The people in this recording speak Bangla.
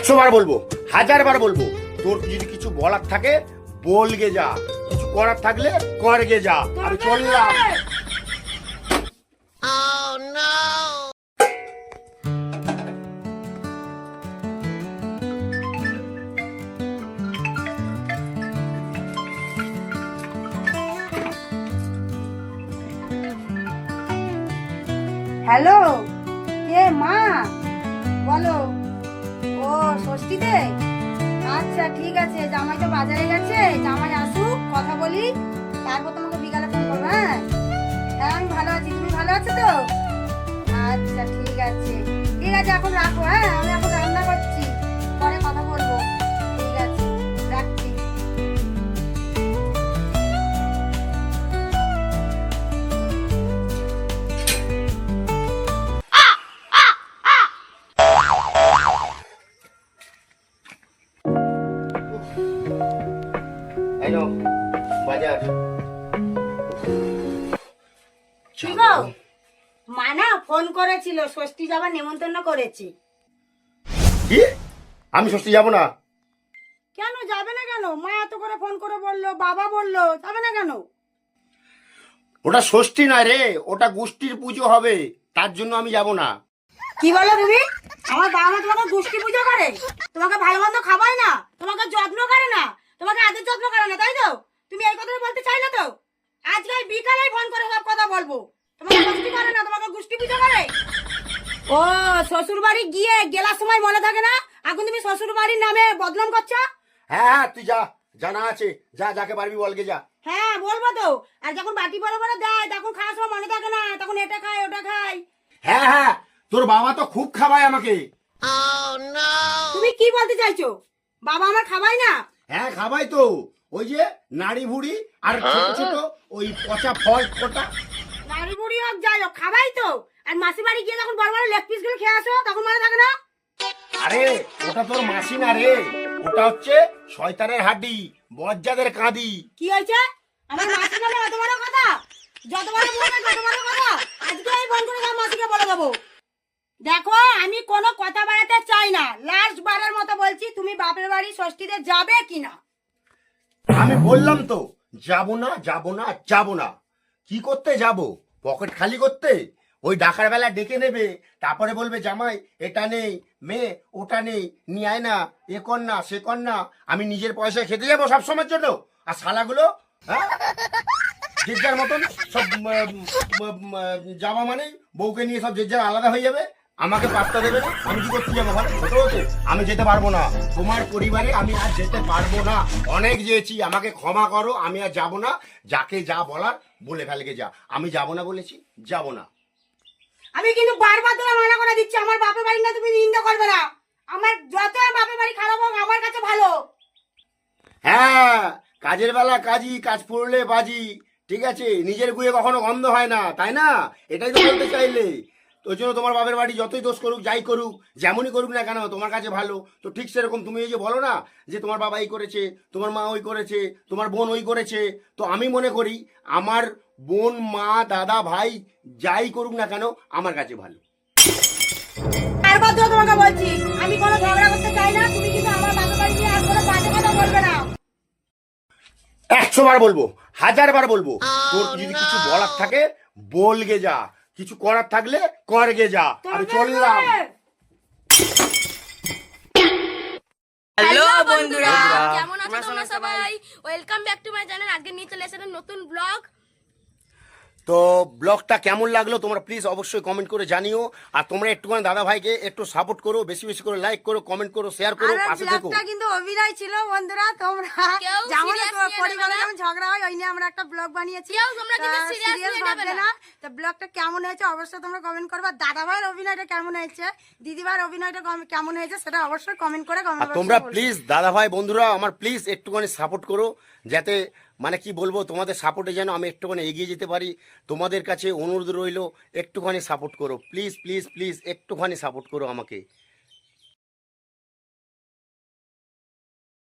একশো বার বলব হাজার বার বলব তোর যদি কিছু বলার থাকে বলগে যা। কিছু করার থাকলে করগে যা। আমি চললাম। হ্যালো কে মা? বলো। ও ষষ্ঠীতে? আচ্ছা ঠিক আছে, জামাই তো বাজারে গেছে, জামাই আসুক, কথা বলি, তারপর তোমাকে বিকালে ফোন করব হ্যাঁ? হ্যাঁ আমি ভালো আছি, তুমি ভালো আছো তো? আচ্ছা ঠিক আছে। ঠিক আছে, এখন রাখো হ্যাঁ আমি এখন নাও, বাজার। কি গো? মানা ফোন করেছিল ষষ্ঠী যাবার নেমন্তন্ন করেছি। কি? আমি ষষ্ঠী যাব না? কেন যাবে না কেন? মা এত করে ফোন করে বলল বাবা বলল যাবে না কেন? ওটা ষষ্ঠী না রে ওটা গোষ্ঠীর পুজো হবে তার জন্য আমি যাব না। কি বলো তুমি আমার বাবা মা তোমাকে গোষ্ঠী পুজো করে তোমাকে ভালো মন্দ খাওয়ায় না তোমাকে যত্ন করে না তোমাকে আদর যত্ন করে না তাই তো তুমি এই কথাটা বলতে চাইলে তো আজকে এই বিকালে ফোন করে সব কথা বলব? তোমাকে গোষ্ঠী করে না তোমাকে গোষ্ঠী পুজো করে? ও শ্বশুর বাড়ি গিয়ে গেলার সময় মনে থাকে না? এখন তুমি শ্বশুর বাড়ির নামে বদনাম করছ? হ্যাঁ হ্যাঁ তুই যা জানা আছে। যা যাকে পারবি বলগে যা। হ্যাঁ বলব তো। আর যখন বাটি বড় বড় দেয় তখন খাওয়ার সময় মনে থাকে না তখন এটা খায় ওটা খায় হ্যাঁ হ্যাঁ তোর বাবা তো খুব খাওয়ায় আমাকে। তুমি কি বলতে চাইছো? বাবা আমার খাবাই না? হ্যাঁ খাবাই তো। ওই যে নাড়ি ভুড়ি আর ছোট ছোট ওই পচা ফল কটা। নাড়ি বুড়ি হোক যাই হোক খাবাই তো। আর মাসি বাড়ি গিয়ে যখন বড় বড় লেগ পিসগুলো খেয়ে আসো তখন মনে থাকে না? আরে ওটা তোর মাসি না রে। ওটা হচ্ছে শয়তানের হাড্ডি বজ্জাদের কাঁদি। কি হয়েছে? আমার মাসি নামে অত বড় কথা? যত বড় বলবে তত বড় কথা? আজকে এই ফোন করে মাসিকে বলে দেবো। দেখো আমি কোনো কথা বাড়াতে চাই না। লাস্ট বারের মতো বলছি তুমি বাপের বাড়ি ষষ্ঠীতে যাবে কিনা? আমি বললাম তো যাব না যাব না যাব না। কি করতে যাব? পকেট খালি করতে? ওই ডাকার বেলা ডেকে নেবে, তারপরে বলবে, জামাই, এটা নেই, মেয়ে, ওটা নেই, নিয়ে আয় না, এ কর না, সে কর না, আমি নিজের পয়সায় খেতে যাব সব সময়ের জন্য। আর শালাগুলো হ্যাঁ? যে মতন সব যাওয়া মানে বউকে নিয়ে সব যে যার আলাদা হয়ে যাবে। আমাকে পাত্তা দেবে না আমি কি করতে যাব ভাই ছোট হতে? আমি যেতে পারব না। তোমার পরিবারে আমি আর যেতে পারব না। অনেক যেয়েছি আমাকে ক্ষমা করো আমি আর যাব না। যাকে যা বলার বলে ফেলকে যা। আমি যাব না বলেছি যাব না। আমি কিন্তু বারবার ধরে মানা করে দিচ্ছি আমার বাপের বাড়ি না তুমি নিন্দা করবে না। আমার যত বাপের বাড়ি খারাপ হোক আমার কাছে ভালো। হ্যাঁ কাজের বেলা কাজই কাজ পড়লে বাজি। ঠিক আছে নিজের গুয়ে কখনো গন্ধ হয় না তাই না? এটাই তো বলতে চাইলে। ওই জন্য তোমার বাপের বাড়ি যতই দোষ করুক যাই করুক যেমনই করুক না কেন তোমার কাছে ভালো। তো ঠিক সেরকম তুমি এই যে বলো না যে তোমার বাবা এই করেছে তোমার মা ওই করেছে তোমার বোন ওই করেছে তো আমি মনে করি আমার বোন মা দাদা ভাই যাই করুক না কেন আমার কাছে ভালো। তোমাকে বলছি আমি কোনো ঝগড়া করতে চাই না তুমি কিন্তু আমার বাপের বাড়ি নিয়ে আর কোনো বাজে কথা বলবে না। একশো বার বলব হাজার বার বলব তোর যদি কিছু বলার থাকে বলগে যা। কিছু করার থাকলে কর গে যা আমি চললাম হ্যালো বন্ধুরা। কেমন আছো তোমরা সবাই? Welcome back to my channel আজকে নিয়ে চলে এসেছে নতুন ব্লগ তো ব্লগটা কেমন লাগল তোমরা প্লিজ অবশ্যই কমেন্ট করে জানিও। আর তোমরা একটুখানি দাদা ভাইকে একটু সাপোর্ট করো বেশি বেশি করে লাইক করো কমেন্ট করো শেয়ার করো পাশে থেকো। ব্লগটা কিন্তু অভিনয় ছিল বন্ধুরা তোমরা যেমন তোমার পরিবারে নেবে না। যেমন ঝগড়া হয় ওই নিয়ে আমরা একটা ব্লগ বানিয়েছি। কেউ তোমরা কিন্তু serious ভাববে না। তো ব্লগটা কেমন হয়েছে অবশ্যই তোমরা কমেন্ট করবে। দাদা ভাইয়ের অভিনয়টা কেমন হয়েছে? দিদি ভাইয়ের অভিনয়টা কেমন হয়েছে সেটা অবশ্যই কমেন্ট করে কমেন্ট তোমরা প্লিজ দাদা ভাই বন্ধুরা আমার প্লিজ একটুখানি সাপোর্ট করো যাতে মানে কি বলব, তোমাদের সাপোর্টে যেন আমি একটুখানি এগিয়ে যেতে পারি। তোমাদের কাছে অনুরোধ রইল, একটুখানি সাপোর্ট করো। প্লিজ প্লিজ প্লিজ একটুখানি সাপোর্ট করো আমাকে।